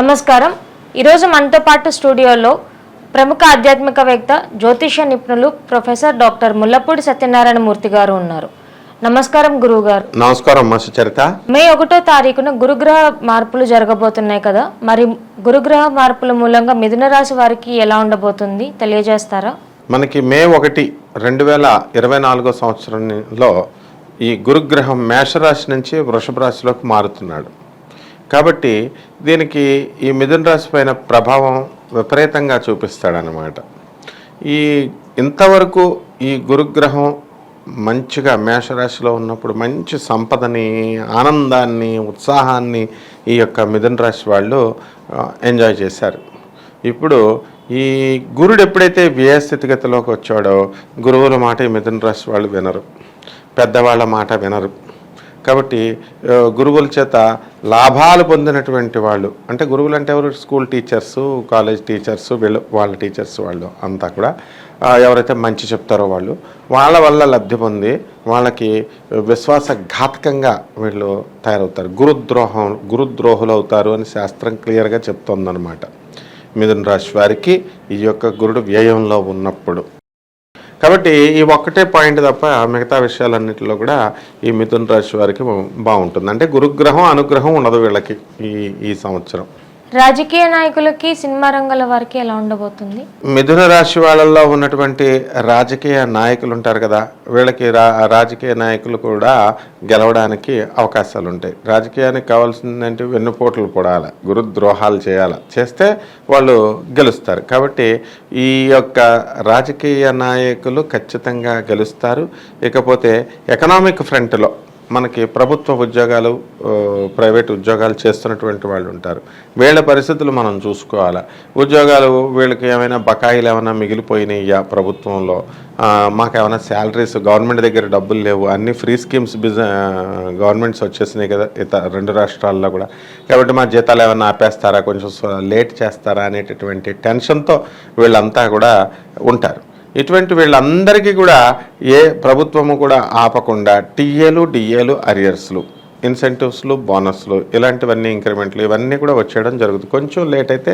నమస్కారం. ఈరోజు మనతో పాటు స్టూడియోలో ప్రముఖ ఆధ్యాత్మికవేత్త జ్యోతిష నిపుణులు ప్రొఫెసర్ డాక్టర్ ముల్లపూడి సత్యనారాయణ మూర్తి గారు ఉన్నారు. నమస్కారం గురువు గారు నమస్కారం మా సుచరిత మే ఒకటో తారీఖున గురుగ్రహ మార్పులు జరగబోతున్నాయి కదా. మరి గురుగ్రహ మార్పుల మూలంగా మిథున రాశి వారికి ఎలా ఉండబోతుంది? తెలియజేస్తారా? మనకి మే ఒకటి రెండు వేల ఇరవై నాలుగో సంవత్సరంలో ఈ గురుగ్రహం మేషరాశి నుంచి వృషభ రాశిలోకి మారుతున్నాడు. కాబట్టి దీనికి ఈ మిథున రాశి పైన ప్రభావం విపరీతంగా చూపిస్తాడనమాట ఈ ఇంతవరకు ఈ గురుగ్రహం మంచిగా మేషరాశిలో ఉన్నప్పుడు మంచి సంపదని ఆనందాన్ని ఉత్సాహాన్ని ఈ యొక్క మిథున రాశి వాళ్ళు ఎంజాయ్ చేశారు. ఇప్పుడు ఈ గురుడు ఎప్పుడైతే వ్యయస్థితిగతిలోకి వచ్చాడో గురువుల మాట ఈ మిథున రాశి వాళ్ళు వినరు. పెద్దవాళ్ళ మాట వినరు. కాబట్టి గురువుల చేత లాభాలు పొందినటువంటి వాళ్ళు అంటే గురువులు అంటే ఎవరు? స్కూల్ టీచర్స్ కాలేజ్ టీచర్స్ వీళ్ళు వాళ్ళ టీచర్స్ వాళ్ళు అంతా కూడా. ఎవరైతే మంచి చెప్తారో వాళ్ళు వాళ్ళ వల్ల లబ్ధి పొంది వాళ్ళకి విశ్వాసఘాతకంగా వీళ్ళు తయారవుతారు. గురుద్రోహం గురుద్రోహులు అవుతారు అని శాస్త్రం క్లియర్గా చెప్తోందనమాట మిథున రాశి వారికి ఈ యొక్క గురుడు వ్యయంలో ఉన్నప్పుడు. కాబట్టి ఈ ఒక్కటే పాయింట్ తప్ప మిగతా విషయాలన్నింటిలో కూడా ఈ మిథున్ రాశి వారికి బాగుంటుంది. అంటే గురుగ్రహం అనుగ్రహం ఉండదు వీళ్ళకి ఈ ఈ సంవత్సరం. రాజకీయ నాయకులకి సినిమా రంగాల వారికి ఎలా ఉండబోతుంది? మిథున రాశి వాళ్ళల్లో ఉన్నటువంటి రాజకీయ నాయకులు ఉంటారు కదా వీళ్ళకి రా రాజకీయ నాయకులు కూడా గెలవడానికి అవకాశాలు ఉంటాయి. రాజకీయానికి కావాల్సిందంటే వెన్నుపోట్లు పొడాలి గురుద్రోహాలు చేయాలి చేస్తే వాళ్ళు గెలుస్తారు. కాబట్టి ఈ యొక్క రాజకీయ నాయకులు ఖచ్చితంగా గెలుస్తారు. ఇకపోతే ఎకనామిక్ ఫ్రంట్లో మనకి ప్రభుత్వ ఉద్యోగాలు ప్రైవేట్ ఉద్యోగాలు చేస్తున్నటువంటి వాళ్ళు ఉంటారు. వీళ్ళ పరిస్థితులు మనం చూసుకోవాలా. ఉద్యోగాలు వీళ్ళకి ఏమైనా బకాయిలు ఏమైనా మిగిలిపోయినాయా ప్రభుత్వంలో? మాకు ఏమైనా శాలరీస్ గవర్నమెంట్ దగ్గర డబ్బులు లేవు. అన్ని ఫ్రీ స్కీమ్స్ బిజినెస్ గవర్నమెంట్స్ వచ్చేసినాయి కదా ఇత రెండు రాష్ట్రాల్లో కూడా. కాబట్టి మా జీతాలు ఏమైనా ఆపేస్తారా? కొంచెం లేట్ చేస్తారా అనేటటువంటి టెన్షన్తో వీళ్ళంతా కూడా ఉంటారు. ఇటువంటి వీళ్ళందరికీ కూడా ఏ ప్రభుత్వము కూడా ఆపకుండా టీఏలు డిఏలు అరియర్స్లు ఇన్సెంటివ్స్లు బోనస్లు ఇలాంటివన్నీ ఇంక్రిమెంట్లు ఇవన్నీ కూడా వచ్చేయడం జరుగుతుంది. కొంచెం లేట్ అయితే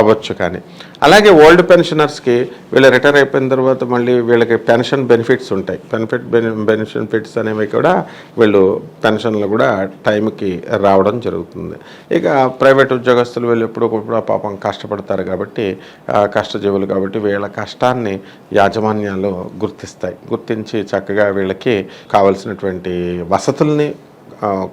అవ్వచ్చు కానీ. అలాగే ఓల్డ్ పెన్షనర్స్కి వీళ్ళు రిటైర్ అయిపోయిన తర్వాత మళ్ళీ వీళ్ళకి పెన్షన్ బెనిఫిట్స్ ఉంటాయి. బెనిఫిట్ బెనిఫిట్స్ అనేవి కూడా వీళ్ళు పెన్షన్లు కూడా టైంకి రావడం జరుగుతుంది. ఇక ప్రైవేట్ ఉద్యోగస్తులు వీళ్ళు ఎప్పుడు ఒకప్పుడు పాపం కష్టపడతారు కాబట్టి కష్టజీవులు కాబట్టి వీళ్ళ కష్టాన్ని యాజమాన్యాలు గుర్తిస్తాయి. గుర్తించి చక్కగా వీళ్ళకి కావలసినటువంటి వసతుల్ని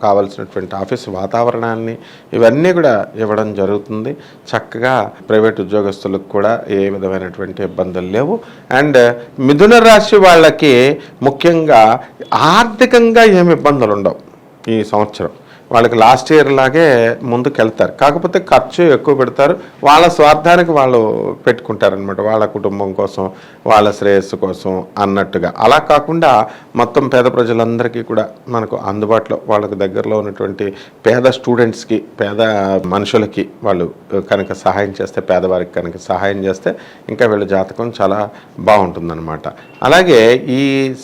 కావలసినటువంటి ఆఫీస్ వాతావరణాన్ని ఇవన్నీ కూడా ఇవ్వడం జరుగుతుంది. చక్కగా ప్రైవేట్ ఉద్యోగస్తులకు కూడా ఏ విధమైనటువంటి ఇబ్బందులు లేవు. అండ్ మిథున రాశి వాళ్ళకి ముఖ్యంగా ఆర్థికంగా ఏమి ఇబ్బందులు ఉండవు ఈ సంవత్సరం. వాళ్ళకి లాస్ట్ ఇయర్ లాగే ముందుకు వెళ్తారు కాకపోతే ఖర్చు ఎక్కువ పెడతారు. వాళ్ళ స్వార్థానికి వాళ్ళు పెట్టుకుంటారనమాట వాళ్ళ కుటుంబం కోసం వాళ్ళ శ్రేయస్సు కోసం అన్నట్టుగా. అలా కాకుండా మొత్తం పేద ప్రజలందరికీ కూడా మనకు అందుబాటులో వాళ్ళకి దగ్గరలో ఉన్నటువంటి పేద స్టూడెంట్స్కి పేద మనుషులకి వాళ్ళు కనుక సహాయం చేస్తే పేదవారికి కనుక సహాయం చేస్తే ఇంకా వీళ్ళ జాతకం చాలా బాగుంటుందన్నమాట. అలాగే ఈ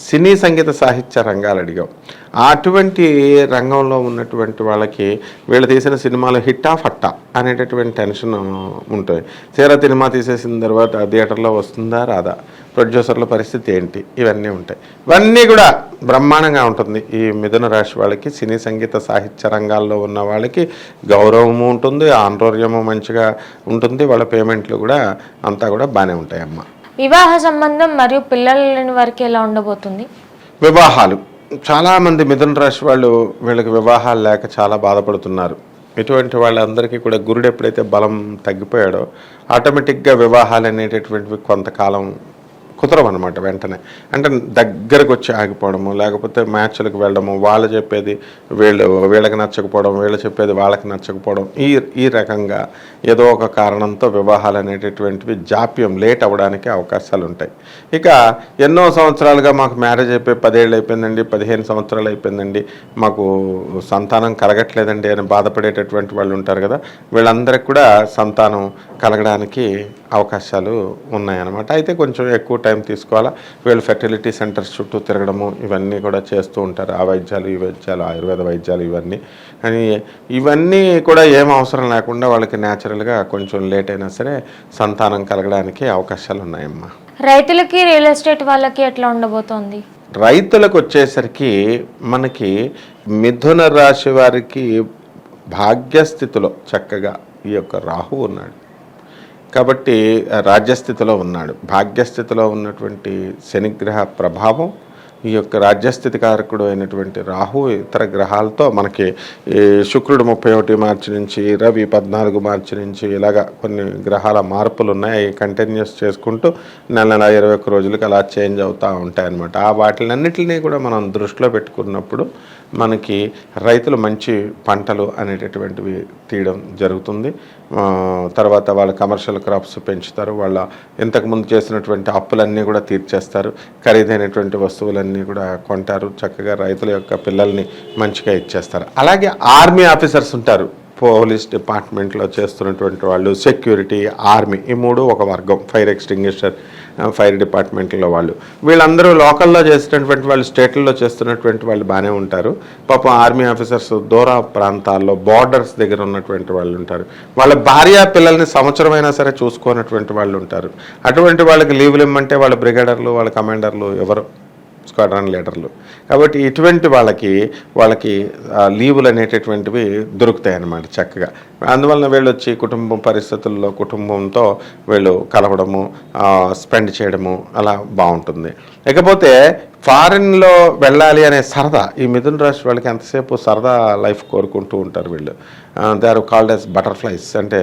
సినీ సంగీత సాహిత్య రంగాలు అడిగాం. అటువంటి రంగంలో ఉన్నటువంటి వాళ్ళకి వీళ్ళు తీసిన సినిమాలు హిట్టా ఫట్టా అనేటటువంటి టెన్షన్ ఉంటుంది. తీరా సినిమా తీసేసిన తర్వాత థియేటర్లో వస్తుందా రాదా? ప్రొడ్యూసర్ల పరిస్థితి ఏంటి? ఇవన్నీ ఉంటాయి. ఇవన్నీ కూడా బ్రహ్మాండంగా ఉంటుంది. ఈ మిథున రాశి వాళ్ళకి సినీ సంగీత సాహిత్య రంగాల్లో ఉన్న వాళ్ళకి గౌరవము ఉంటుంది ఆంతర్యము మంచిగా ఉంటుంది వాళ్ళ పేమెంట్లు కూడా అంతా కూడా బాగానే ఉంటాయి అమ్మ వివాహ సంబంధం మరియు పిల్లలు లేని వారికి ఎలా ఉండబోతుంది? వివాహాలు. చాలామంది మిథున రాశి వాళ్ళు వీళ్ళకి వివాహాలు లేక చాలా బాధపడుతున్నారు. ఇటువంటి వాళ్ళందరికీ కూడా గురుడు ఎప్పుడైతే బలం తగ్గిపోయాడో ఆటోమేటిక్గా వివాహాలు అనేటటువంటివి కొంతకాలం కుదరవు అనమాట వెంటనే. అంటే దగ్గరకు వచ్చి ఆగిపోవడము లేకపోతే మ్యాచ్లకు వెళ్ళడము వాళ్ళు చెప్పేది వీళ్ళు వీళ్ళకి నచ్చకపోవడం వీళ్ళు చెప్పేది వాళ్ళకి నచ్చకపోవడం ఈ ఈ రకంగా ఏదో ఒక కారణంతో వివాహాలు అనేటటువంటివి జాప్యం లేట్ అవ్వడానికి అవకాశాలు ఉంటాయి ఇక ఎన్నో సంవత్సరాలుగా మాకు మ్యారేజ్ అయిపోయి పదేళ్ళు అయిపోయిందండి పదిహేను సంవత్సరాలు అయిపోయిందండి మాకు సంతానం కలగట్లేదండి అని బాధపడేటటువంటి వాళ్ళు ఉంటారు కదా వీళ్ళందరికీ కూడా సంతానం కలగడానికి అవకాశాలు ఉన్నాయన్నమాట. అయితే కొంచెం ఎక్కువ టైం టైం తీసుకోవాలా? వీళ్ళు ఫెర్టిలిటీ సెంటర్స్ చుట్టూ తిరగడము ఇవన్నీ కూడా చేస్తూ ఉంటారు. ఆ వైద్యాలు ఈ వైద్యాలు ఆయుర్వేద వైద్యాలు ఇవన్నీ. అని ఇవన్నీ కూడా ఏం అవసరం లేకుండా వాళ్ళకి న్యాచురల్గా కొంచెం లేట్ అయినా సరే సంతానం కలగడానికి అవకాశాలు ఉన్నాయమ్మా. రైతులకి రియల్ ఎస్టేట్ వాళ్ళకి ఎట్లా ఉండబోతోంది? రైతులకు వచ్చేసరికి మనకి మిథున రాశి వారికి భాగ్యస్థితిలో చక్కగా ఈ యొక్క రాహు ఉన్నాడు. కాబట్టి రాజ్యస్థితిలో ఉన్నాడు. భాగ్యస్థితిలో ఉన్నటువంటి శనిగ్రహ ప్రభావం ఈ యొక్క రాజ్యస్థితి కారకుడు అయినటువంటి రాహు ఇతర గ్రహాలతో మనకి ఈ శుక్రుడు ముప్పై ఒకటి మార్చి నుంచి రవి పద్నాలుగు మార్చి నుంచి ఇలాగా కొన్ని గ్రహాల మార్పులు ఉన్నాయి అవి కంటిన్యూస్ చేసుకుంటూ నెల నెల ఇరవై ఒక్క రోజులకు అలా చేంజ్ అవుతూ ఉంటాయి అన్నమాట ఆ వాటిలన్నిటిని కూడా మనం దృష్టిలో పెట్టుకున్నప్పుడు మనకి రైతులు మంచి పంటలు అనేటటువంటివి తీయడం జరుగుతుంది. తర్వాత వాళ్ళ కమర్షియల్ క్రాప్స్ పెంచుతారు. వాళ్ళ ఇంతకుముందు చేసినటువంటి అప్పులన్నీ కూడా తీర్చేస్తారు. ఖరీదైనటువంటి వస్తువులన్నీ కూడా కొంటారు. చక్కగా రైతుల యొక్క పిల్లల్ని మంచిగా ఇచ్చేస్తారు. అలాగే ఆర్మీ ఆఫీసర్స్ ఉంటారు. పోలీస్ డిపార్ట్మెంట్లో చేస్తున్నటువంటి వాళ్ళు సెక్యూరిటీ ఆర్మీ ఈ మూడు ఒక వర్గం. ఫైర్ ఎక్స్టింగ్విషర్ ఫైర్ డిపార్ట్మెంట్లో వాళ్ళు. వీళ్ళందరూ లోకల్లో చేసినటువంటి వాళ్ళు స్టేట్లలో చేస్తున్నటువంటి వాళ్ళు బాగానే ఉంటారు. పాపం ఆర్మీ ఆఫీసర్స్ దూర ప్రాంతాల్లో బార్డర్స్ దగ్గర ఉన్నటువంటి వాళ్ళు ఉంటారు. వాళ్ళ భార్య పిల్లల్ని సంవత్సరమైనా సరే చూసుకోనటువంటి వాళ్ళు ఉంటారు. అటువంటి వాళ్ళకి లీవ్లు ఇమ్మంటే వాళ్ళ బ్రిగేడర్లు వాళ్ళ కమాండర్లు ఎవరు? స్క్వాడ్రాన్ లీడర్లు. కాబట్టి ఇటువంటి వాళ్ళకి వాళ్ళకి లీవులు అనేటటువంటివి దొరుకుతాయి అన్నమాట చక్కగా. అందువలన వీళ్ళు వచ్చి కుటుంబం పరిస్థితుల్లో కుటుంబంతో వీళ్ళు కలవడము స్పెండ్ చేయడము అలా బాగుంటుంది. ఇకపోతే ఫారిన్లో వెళ్ళాలి అనే సరదా ఈ మిథున రాశి వాళ్ళకి ఎంతసేపు సరదా లైఫ్ కోరుకుంటూ ఉంటారు వీళ్ళు. They are called as butterflies అంటే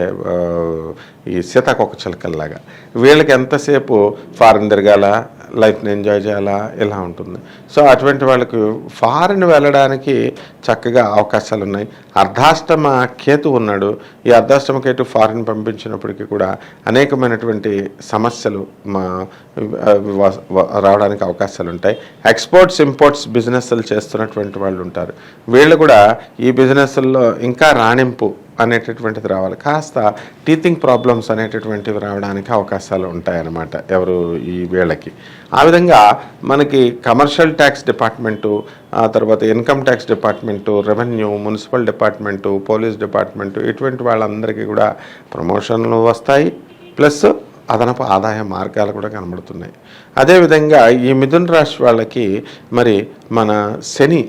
ఈ సీతాకొక చిలకల్లాగా. వీళ్ళకి ఎంతసేపు ఫారిన్ తిరగాల? లైఫ్ని ఎంజాయ్ చేయాలా ఇలా ఉంటుంది. సో అటువంటి వాళ్ళకి ఫారిన్ వెళ్ళడానికి చక్కగా అవకాశాలు ఉన్నాయి అర్ధాష్టమ కేతు ఉన్నాడు. ఈ అర్ధాష్టమ కేతు ఫారిన్ పంపించినప్పటికీ కూడా అనేకమైనటువంటి సమస్యలు మా వ- రావడానికి అవకాశాలు ఉంటాయి ఎక్స్పోర్ట్స్ ఇంపోర్ట్స్ బిజినెస్లు చేస్తున్నటువంటి వాళ్ళు ఉంటారు వీళ్ళు కూడా ఈ బిజినెస్ల్లో ఇంకా రాణింపు అనేటటువంటిది రావాలి. కాస్త టీచింగ్ ప్రాబ్లమ్స్ అనేటటువంటివి రావడానికి అవకాశాలు ఉంటాయన్నమాట ఎవరు ఈ వీళ్ళకి ఆ విధంగా మనకి కమర్షియల్ ట్యాక్స్ డిపార్ట్మెంటు ఆ తర్వాత income tax department revenue municipal department police department ఇటువంటి వాళ్ళందరికీ కూడా ప్రమోషన్లు వస్తాయి. ప్లస్ అదనపు ఆదాయ మార్గాలు కూడా కనబడుతున్నాయి. అదేవిధంగా ఈ మిథున రాశి వాళ్ళకి మరి మన శని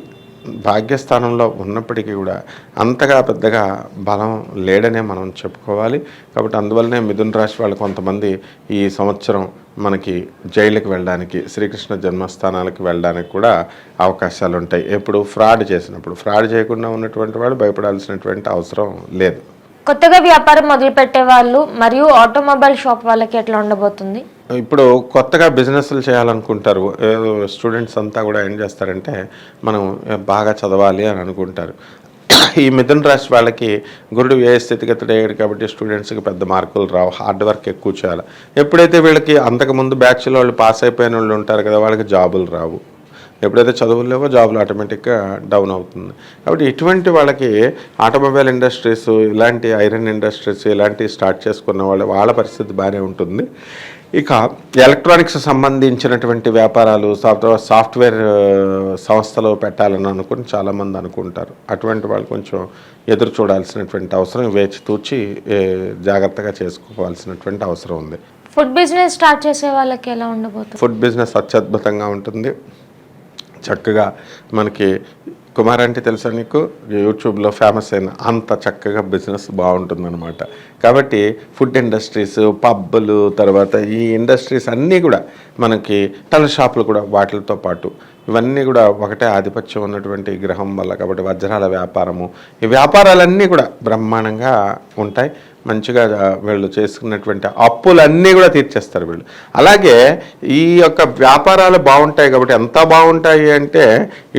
భాగ్యస్థానంలో ఉన్నప్పటికీ కూడా అంతగా పెద్దగా బలం లేడనే మనం చెప్పుకోవాలి. కాబట్టి అందువల్లనే మిథున రాశి వాళ్ళు కొంతమంది ఈ సంవత్సరం మనకి జైలుకి వెళ్ళడానికి శ్రీకృష్ణ జన్మస్థానాలకు వెళ్ళడానికి కూడా అవకాశాలు ఉంటాయి. ఎప్పుడు ఫ్రాడ్ చేసినప్పుడు ఫ్రాడ్ చేయకుండా ఉన్నటువంటి వాళ్ళు భయపడాల్సినటువంటి అవసరం లేదు. కొత్తగా వ్యాపారం మొదలుపెట్టే వాళ్ళు మరియు ఆటోమొబైల్ షాప్ వాళ్ళకి ఎట్లా ఉండబోతుంది? ఇప్పుడు కొత్తగా బిజినెస్లు చేయాలనుకుంటారు. స్టూడెంట్స్ అంతా కూడా ఏం చేస్తారంటే మనం బాగా చదవాలి అని అనుకుంటారు. ఈ మిథున రాశి వాళ్ళకి గురుడు ఏ స్థితిగతుడు అయ్యాడు కాబట్టి స్టూడెంట్స్కి పెద్ద మార్కులు రావు. హార్డ్ వర్క్ ఎక్కువ చేయాలి. ఎప్పుడైతే వీళ్ళకి అంతకుముందు బ్యాచ్లో వాళ్ళు పాస్ అయిపోయిన వాళ్ళు ఉంటారు కదా వాళ్ళకి జాబులు రావు. ఎప్పుడైతే చదువులు లేవో జాబులు ఆటోమేటిక్గా డౌన్ అవుతుంది. కాబట్టి ఇటువంటి వాళ్ళకి ఆటోమొబైల్ ఇండస్ట్రీస్ ఇలాంటి ఐరన్ ఇండస్ట్రీస్ ఇలాంటివి స్టార్ట్ చేసుకున్న వాళ్ళు వాళ్ళ పరిస్థితి బాగానే ఉంటుంది. ఇక ఎలక్ట్రానిక్స్ సంబంధించినటువంటి వ్యాపారాలు సాఫ్ట్వేర్ సాఫ్ట్వేర్ సంస్థలు పెట్టాలని అనుకుని చాలామంది అనుకుంటారు. అటువంటి వాళ్ళు కొంచెం ఎదురు చూడాల్సినటువంటి అవసరం వేచి తూచి జాగ్రత్తగా చేసుకోవాల్సినటువంటి అవసరం ఉంది. ఫుడ్ బిజినెస్ స్టార్ట్ చేసే వాళ్ళకి ఎలా ఉండబోతుంది? ఫుడ్ బిజినెస్ అత్యద్భుతంగా ఉంటుంది. చక్కగా మనకి కుమార్ అంటే తెలుసా నీకు? యూట్యూబ్లో ఫేమస్ అయిన అంత చక్కగా బిజినెస్ బాగుంటుందన్నమాట. కాబట్టి ఫుడ్ ఇండస్ట్రీస్ పబ్బులు తర్వాత ఈ ఇండస్ట్రీస్ అన్నీ కూడా మనకి టల షాపులు కూడా వాటితో పాటు. ఇవన్నీ కూడా ఒకటే ఆధిపత్యం ఉన్నటువంటి గ్రహం వల్ల కాబట్టి వజ్రాల వ్యాపారము. ఈ వ్యాపారాలన్నీ కూడా బ్రహ్మాండంగా ఉంటాయి. మంచిగా వీళ్ళు చేసుకున్నటువంటి అప్పులన్నీ కూడా తీర్చేస్తారు వీళ్ళు. అలాగే ఈ యొక్క వ్యాపారాలు బాగుంటాయి కాబట్టి ఎంత బాగుంటాయి అంటే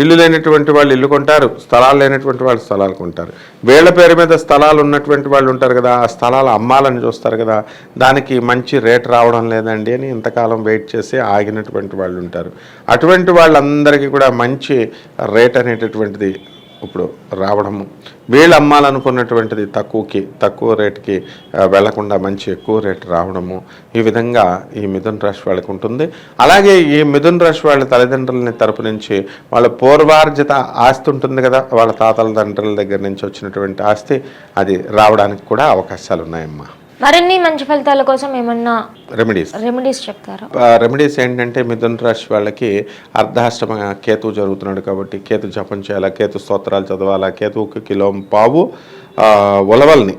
ఇల్లు లేనటువంటి వాళ్ళు ఇల్లు కొంటారు స్థలాలు లేనటువంటి వాళ్ళు స్థలాలు కొంటారు. వీళ్ళ పేరు మీద స్థలాలు ఉన్నటువంటి వాళ్ళు ఉంటారు కదా ఆ స్థలాలు అమ్మాలని చూస్తారు కదా దానికి మంచి రేట్ రావడం లేదండి అని ఇంతకాలం వెయిట్ చేసి ఆగినటువంటి వాళ్ళు ఉంటారు. అటువంటి వాళ్ళందరికీ కూడా మంచి రేట్ అనేటటువంటిది ఇప్పుడు రావడము. వీళ్ళు అమ్మాలనుకున్నటువంటిది తక్కువకి తక్కువ రేటుకి వెళ్ళకుండా మంచి ఎక్కువ రేటు రావడము ఈ విధంగా ఈ మిథున్ రాశి వాళ్ళకి ఉంటుంది. అలాగే ఈ మిథున్ రాశి వాళ్ళ తల్లిదండ్రులని తరపు నుంచి వాళ్ళ పూర్వార్జిత ఆస్తి ఉంటుంది కదా వాళ్ళ తాతల తండ్రుల దగ్గర నుంచి వచ్చినటువంటి ఆస్తి అది రావడానికి కూడా అవకాశాలు ఉన్నాయమ్మా మరిన్ని మంచి ఫలితాల కోసం ఏమన్నా రెమెడీస్ రెమెడీస్ చెప్తారా? రెమెడీస్ ఏంటంటే మిథున రాశి వాళ్ళకి అర్ధాష్టమ కేతు జరుగుతున్నాడు కాబట్టి కేతు జపం చేయాలా కేతు స్తోత్రాలు చదవాలా కేతువుకి కిలో పావు ఉలవల్ని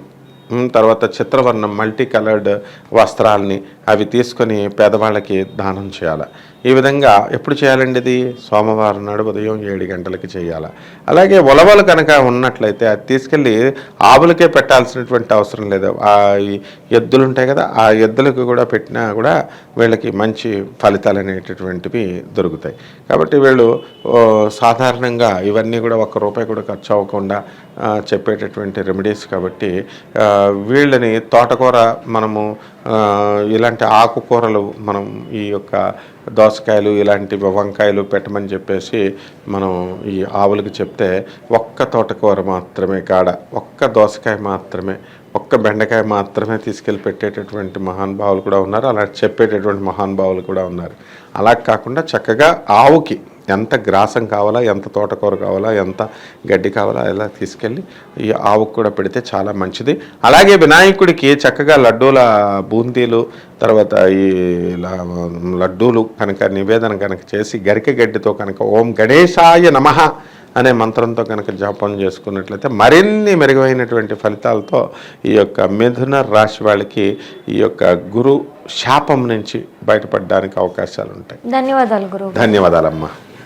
తర్వాత చిత్రవర్ణం మల్టీ కలర్డ్ వస్త్రాల్ని అవి తీసుకొని పేదవాళ్ళకి దానం చేయాలి. ఈ విధంగా ఎప్పుడు చేయాలండి ఇది? సోమవారం నాడు ఉదయం ఏడు గంటలకి చేయాలి. అలాగే ఉలవలు కనుక ఉన్నట్లయితే అది తీసుకెళ్ళి ఆవులకే పెట్టాల్సినటువంటి అవసరం లేదు. ఆ ఎద్దులు ఉంటాయి కదా ఆ ఎద్దులకు కూడా పెట్టినా కూడా వీళ్ళకి మంచి ఫలితాలు అనేటటువంటివి దొరుకుతాయి. కాబట్టి వీళ్ళు సాధారణంగా ఇవన్నీ కూడా ఒక్క రూపాయి కూడా ఖర్చు అవ్వకుండా చెప్పేటటువంటి రెమెడీస్ కాబట్టి వీళ్ళని తోటకూర మనము ఇలాంటి ఆకుకూరలు మనం ఈ యొక్క దోసకాయలు ఇలాంటి వంకాయలు పెట్టమని చెప్పేసి మనం ఈ ఆవులకు చెప్తే ఒక్క తోటకూర మాత్రమే కాడ ఒక్క దోసకాయ మాత్రమే ఒక్క బెండకాయ మాత్రమే తీసుకెళ్ళి పెట్టేటటువంటి మహానుభావులు కూడా ఉన్నారు. అలా చెప్పేటటువంటి మహానుభావులు కూడా ఉన్నారు. అలా కాకుండా చక్కగా ఆవుకి ఎంత గ్రాసం కావాలా ఎంత తోటకూర కావాలా ఎంత గడ్డి కావాలా ఇలా తీసుకెళ్ళి ఈ ఆవుకు కూడా పెడితే చాలా మంచిది. అలాగే వినాయకుడికి చక్కగా లడ్డూల బూందీలు తర్వాత ఈ లడ్డూలు కనుక నివేదన కనుక చేసి గరిక గడ్డితో కనుక ఓం గణేశాయ నమః అనే మంత్రంతో కనుక జపం చేసుకున్నట్లయితే మరిన్ని మెరుగైనటువంటి ఫలితాలతో ఈ యొక్క మిథున రాశి వాళ్ళకి ఈ యొక్క గురు శాపం నుంచి బయటపడడానికి అవకాశాలు ఉంటాయి ధన్యవాదాలు గురువు ధన్యవాదాలమ్మా.